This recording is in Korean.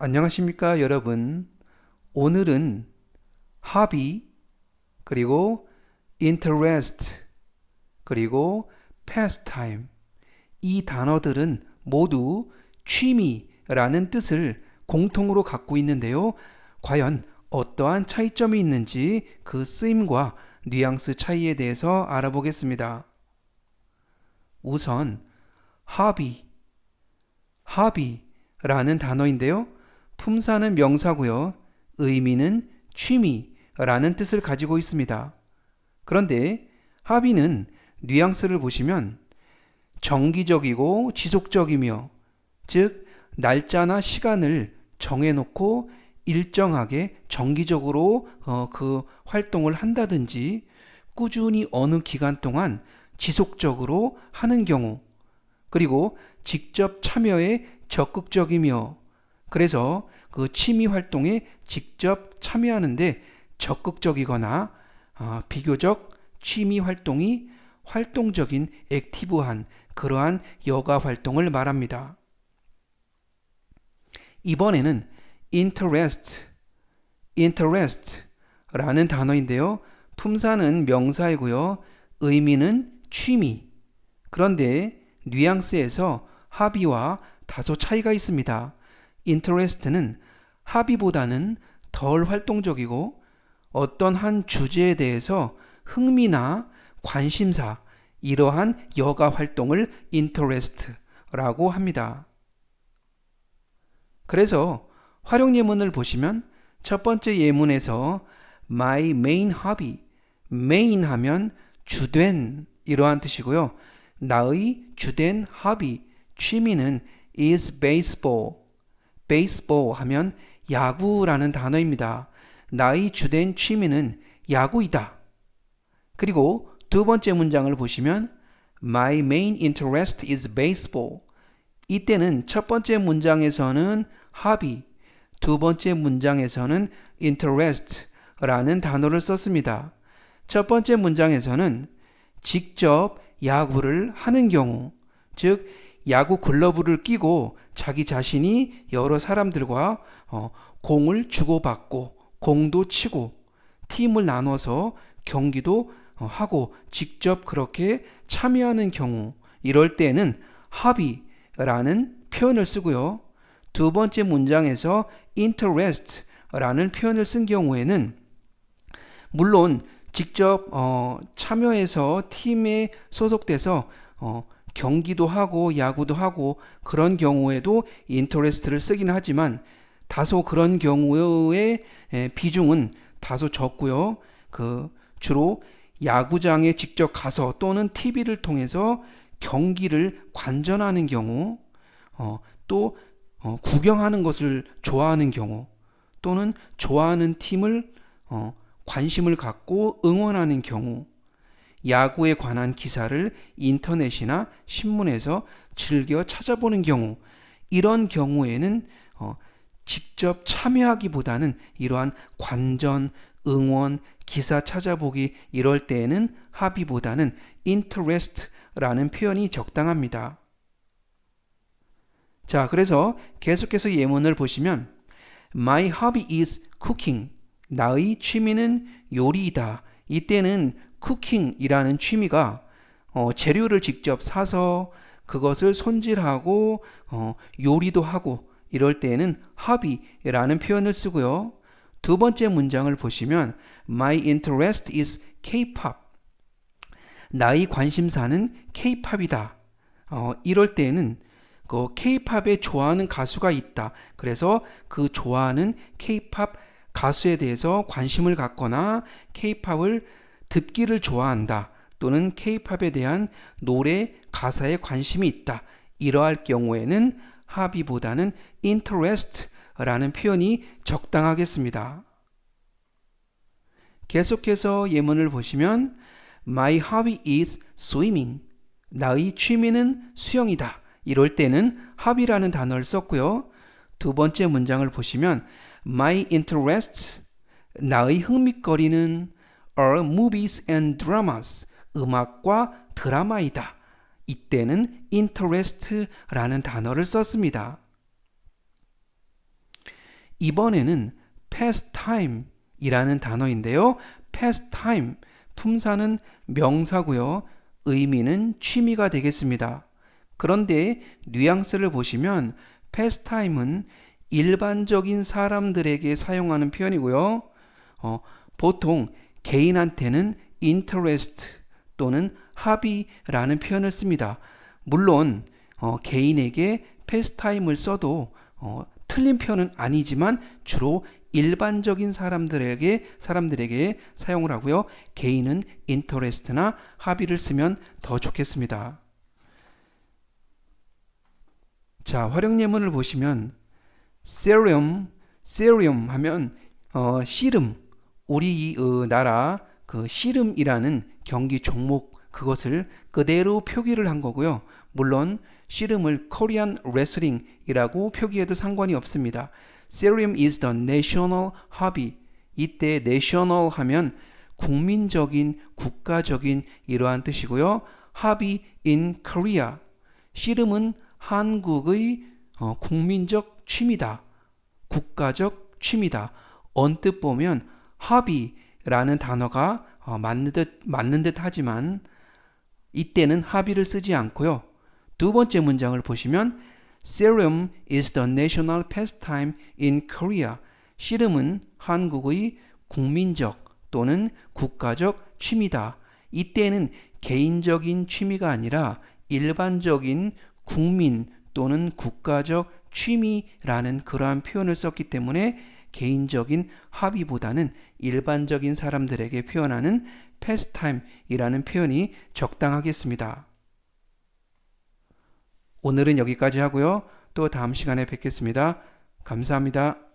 안녕하십니까 여러분. 오늘은 hobby 그리고 interest 그리고 pastime 이 단어들은 모두 취미라는 뜻을 공통으로 갖고 있는데요. 과연 어떠한 차이점이 있는지 그 쓰임과 뉘앙스 차이에 대해서 알아보겠습니다. 우선 hobby hobby라는 단어인데요. 품사는 명사고요. 의미는 취미라는 뜻을 가지고 있습니다. 그런데 합의는 뉘앙스를 보시면 정기적이고 지속적이며 즉 날짜나 시간을 정해놓고 일정하게 정기적으로 어, 그 활동을 한다든지 꾸준히 어느 기간 동안 지속적으로 하는 경우 그리고 직접 참여에 적극적이며 그래서 그 취미 활동에 직접 참여하는데 적극적이거나 어, 비교적 취미 활동이 활동적인 액티브한 그러한 여가 활동을 말합니다. 이번에는 interest, interest라는 단어인데요. 품사는 명사이고요. 의미는 취미. 그런데 뉘앙스에서 합의와 다소 차이가 있습니다. Interest는 합의보다는 덜 활동적이고 어떤 한 주제에 대해서 흥미나 관심사 이러한 여가 활동을 interest라고 합니다. 그래서 활용 예문을 보시면 첫 번째 예문에서 my main hobby, main 하면 주된 이러한 뜻이고요. 나의 주된 hobby, 취미는 is baseball. Baseball 하면 야구라는 단어입니다. 나의 주된 취미는 야구이다. 그리고 두 번째 문장을 보시면 My main interest is baseball. 이때는 첫 번째 문장에서는 hobby, 두 번째 문장에서는 interest라는 단어를 썼습니다. 첫 번째 문장에서는 직접 야구를 하는 경우, 즉 야구 글러브를 끼고 자기 자신이 여러 사람들과 어, 공을 주고받고 공도 치고 팀을 나눠서 경기도 어, 하고 직접 그렇게 참여하는 경우 이럴 때는 합의라는 표현을 쓰고요. 두 번째 문장에서 interest라는 표현을 쓴 경우에는 물론 직접 어, 참여해서 팀에 소속돼서 어, 경기도 하고 야구도 하고 그런 경우에도 인터레스트를 쓰긴 하지만 다소 그런 경우의 비중은 다소 적고요. 그 주로 야구장에 직접 가서 또는 TV를 통해서 경기를 관전하는 경우, 어, 또 어, 구경하는 것을 좋아하는 경우, 또는 좋아하는 팀을 어, 관심을 갖고 응원하는 경우, 야구에 관한 기사를 인터넷이나 신문에서 즐겨 찾아보는 경우, 이런 경우에는 어, 직접 참여하기보다는 이러한 관전, 응원, 기사 찾아보기 이럴 때에는 합의보다는 interest라는 표현이 적당합니다. 자, 그래서 계속해서 예문을 보시면 My hobby is cooking. 나의 취미는 요리이다. 이때는 쿠킹이라는 취미가 어, 재료를 직접 사서 그것을 손질하고 어, 요리도 하고 이럴 때에는 hobby라는 표현을 쓰고요. 두 번째 문장을 보시면 My interest is K-pop. 나의 관심사는 K-팝이다. 어, 이럴 때는 그 K-팝에 좋아하는 가수가 있다. 그래서 그 좋아하는 K-팝 가수에 대해서 관심을 갖거나 K-팝을 듣기를 좋아한다. 또는 K-팝에 대한 노래 가사에 관심이 있다. 이러할 경우에는 합의보다는 interest라는 표현이 적당하겠습니다. 계속해서 예문을 보시면 My hobby is swimming. 나의 취미는 수영이다. 이럴 때는 hobby라는 단어를 썼고요. 두 번째 문장을 보시면 My interests 나의 흥미거리는 are movies and dramas 음악과 드라마이다. 이때는 interest라는 단어를 썼습니다. 이번에는 pastime이라는 단어인데요. pastime 품사는 명사고요. 의미는 취미가 되겠습니다. 그런데 뉘앙스를 보시면 pastime은 일반적인 사람들에게 사용하는 표현이고요. 어, 보통 개인한테는 interest 또는 hobby라는 표현을 씁니다. 물론 어, 개인에게 pastime을 써도 어, 틀린 표현은 아니지만 주로 일반적인 사람들에게 사람들에게 사용을 하고요. 개인은 interest나 hobby를 쓰면 더 좋겠습니다. 자, 활용 예문을 보시면 serum, serum 하면 어, 씨름, 우리 이 어, 나라 그 씨름이라는 경기 종목 그것을 그대로 표기를 한 거고요. 물론 씨름을 Korean Wrestling이라고 표기해도 상관이 없습니다. Serum is the national hobby. 이때 national 하면 국민적인, 국가적인 이러한 뜻이고요. hobby in Korea. 씨름은 한국의 어, 국민적 취미다. 국가적 취미다. 언뜻 보면 hobby라는 단어가 어, 맞는 듯 맞는 듯 하지만 이때는 hobby를 쓰지 않고요. 두 번째 문장을 보시면 Serum is the national pastime in Korea. 씨름은 한국의 국민적 또는 국가적 취미다. 이때는 개인적인 취미가 아니라 일반적인 국민 또는 국가적 취미라는 그러한 표현을 썼기 때문에 개인적인 합의보다는 일반적인 사람들에게 표현하는 pastime이라는 표현이 적당하겠습니다. 오늘은 여기까지 하고요. 또 다음 시간에 뵙겠습니다. 감사합니다.